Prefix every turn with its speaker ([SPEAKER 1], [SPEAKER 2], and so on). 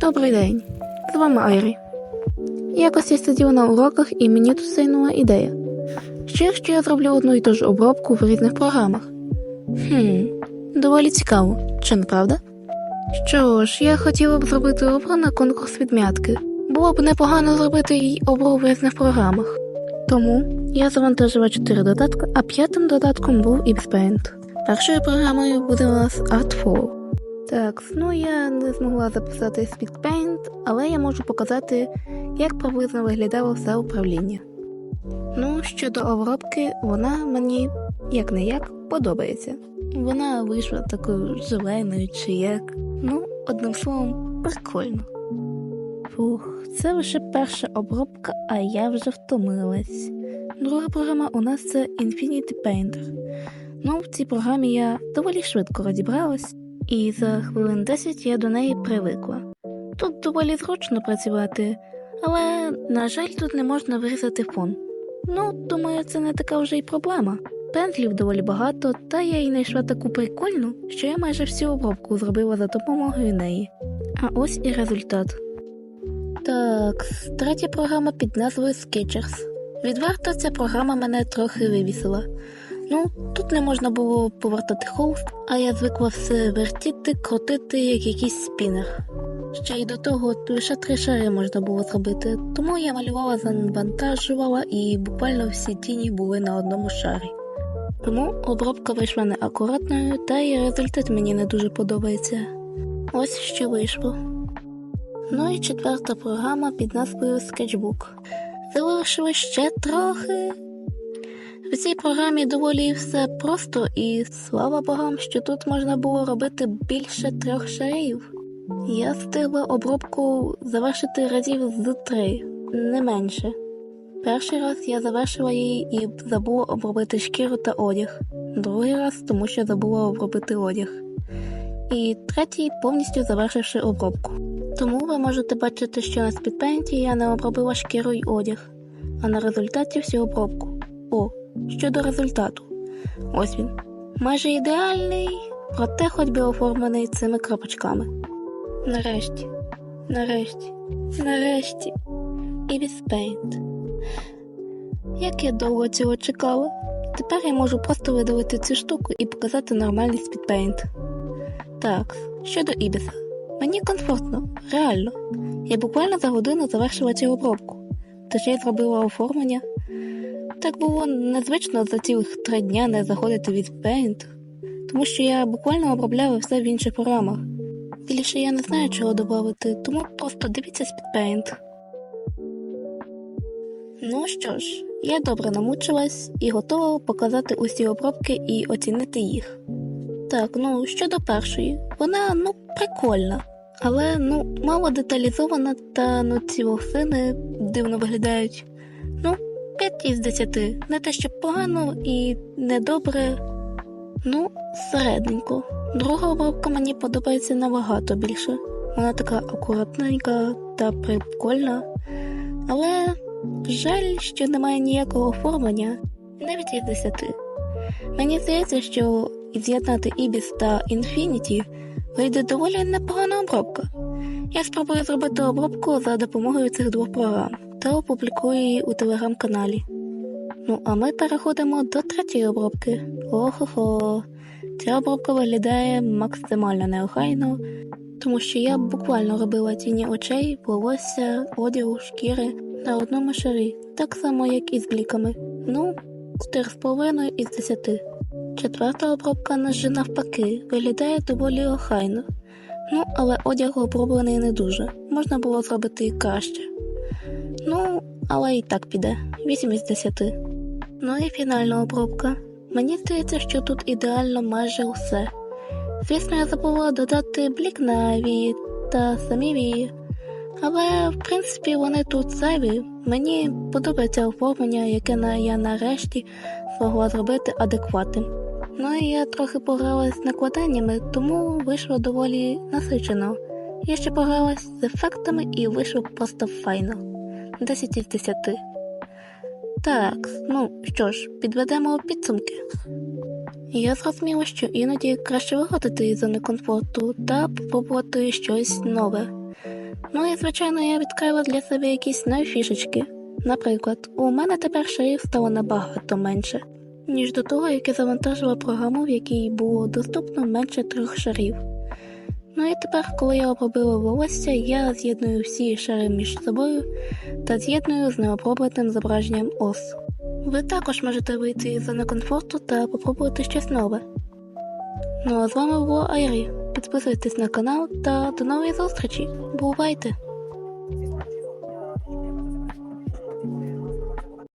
[SPEAKER 1] Добрий день. З вами Айрі. Якось я сиділа на уроках і мені тут сейнула ідея. Що якщо я зроблю одну і ту ж обробку в різних програмах? Хм, доволі цікаво, чи не правда? Що ж, я хотіла б зробити обру на конкурс відмятки. Було б непогано зробити їй обру в різних програмах. Тому я завантажила 4 додатки, а п'ятим додатком був Xpaint. Першою програмою буде у нас Artful. Так, ну я не змогла записати Speedpaint, але я можу показати, як приблизно виглядало все управління. Ну, щодо обробки, вона мені як не як подобається. Вона вийшла такою зеленою чи як. Ну, одним словом, прикольно. Фух, це лише перша обробка, а я вже втомилась. Друга програма у нас це Infinity Painter. Ну, в цій програмі я доволі швидко розібралась, і за хвилин 10 я до неї привикла. Тут доволі зручно працювати, але, на жаль, тут не можна вирізати фон. Ну, думаю, це не така вже й проблема. Пензлів доволі багато, та я й знайшла таку прикольну, що я майже всю обробку зробила за допомогою неї. А ось і результат. Так, третя програма під назвою Sketchers. Відверто ця програма мене трохи вивісила. Ну, тут не можна було повертати холст, а я звикла все вертіти, крутити, як якийсь спінер. Ще й до того лише три шари можна було зробити, тому я малювала, завантажувала і буквально всі тіні були на одному шарі. Тому обробка вийшла неакуратною, та й результат мені не дуже подобається. Ось що вийшло. Ну і четверта програма під назвою Sketchbook. Залишилось ще трохи. В цій програмі доволі все просто, і слава богам, що тут можна було робити більше трьох шарів. Я встигла обробку завершити разів з три, не менше. Перший раз я завершила її і забула обробити шкіру та одяг, другий раз, тому що забула обробити одяг. І третій повністю завершивши обробку. Тому ви можете бачити, що на спідпейнті я не обробила шкіру й одяг, а на результаті всю обробку. О, щодо результату. Ось він. Майже ідеальний, проте хоч би оформлений цими крапочками. Нарешті, нарешті, нарешті. І Paint. Як я довго цього чекала. Тепер я можу просто видалити цю штуку і показати нормальний спідпейнт. Так, щодо Ібіса. Мені комфортно, реально. Я буквально за годину завершила цю обробку. Ще й зробила оформлення. Так було незвично за цілих три дня не заходити від Paint, тому що я буквально обробляла все в інших програмах. Більше я не знаю, чого додати, тому просто дивіться Speedpaint. Ну що ж, я добре намучилась і готова показати усі обробки і оцінити їх. Так, ну щодо першої, вона ну прикольна, але ну мало деталізована та ну ці вовсини дивно виглядають. Ну, 5 із 10. Не те, що погано і недобре. Ну, середненько. Друга обробка мені подобається набагато більше. Вона така акуратненька та прикольна. Але жаль, що немає ніякого оформлення, навіть із 10. Мені здається, що з'єднати Ibis та Infinity вийде доволі непогана обробка. Я спробую зробити обробку за допомогою цих двох програм та опублікую її у телеграм-каналі. Ну, а ми переходимо до третьої обробки. Охо-хо. Ця обробка виглядає максимально неохайно, тому що я буквально робила тіні очей, волосся, одягу, шкіри на одному шарі, так само, як і з бліками. Ну, 4,5 із 10. Четверта обробка нас же навпаки виглядає доволі охайно. Ну, але одяг оброблений не дуже. Можна було зробити і краще. Ну, але і так піде. 8 із 10. Ну і фінальна обробка. Мені здається, що тут ідеально майже усе. Звісно, я забула додати блік на вії та самі вії. Але, в принципі, вони тут зайві. Мені подобається оформлення, яке я нарешті змогла зробити адекватним. Ну і я трохи погралась з накладаннями, тому вийшло доволі насичено. Я ще погралась з ефектами і вийшло просто файно. 10 із 10. Так, ну що ж, підведемо підсумки. Я зрозуміла, що іноді краще виходити із зони комфорту та спробувати щось нове. Ну і звичайно, я відкрила для себе якісь нові фішечки. Наприклад, у мене тепер шарів стало набагато менше, ніж до того, як я завантажила програму, в якій було доступно менше трьох шарів. Ну і тепер, коли я обробила волосся, я з'єдную всі шари між собою та з'єдную з необробленим зображенням ос. Ви також можете вийти із зони комфорту та попробувати щось нове. Ну а з вами було Айрі. Підписуйтесь на канал та до нової зустрічі. Бувайте!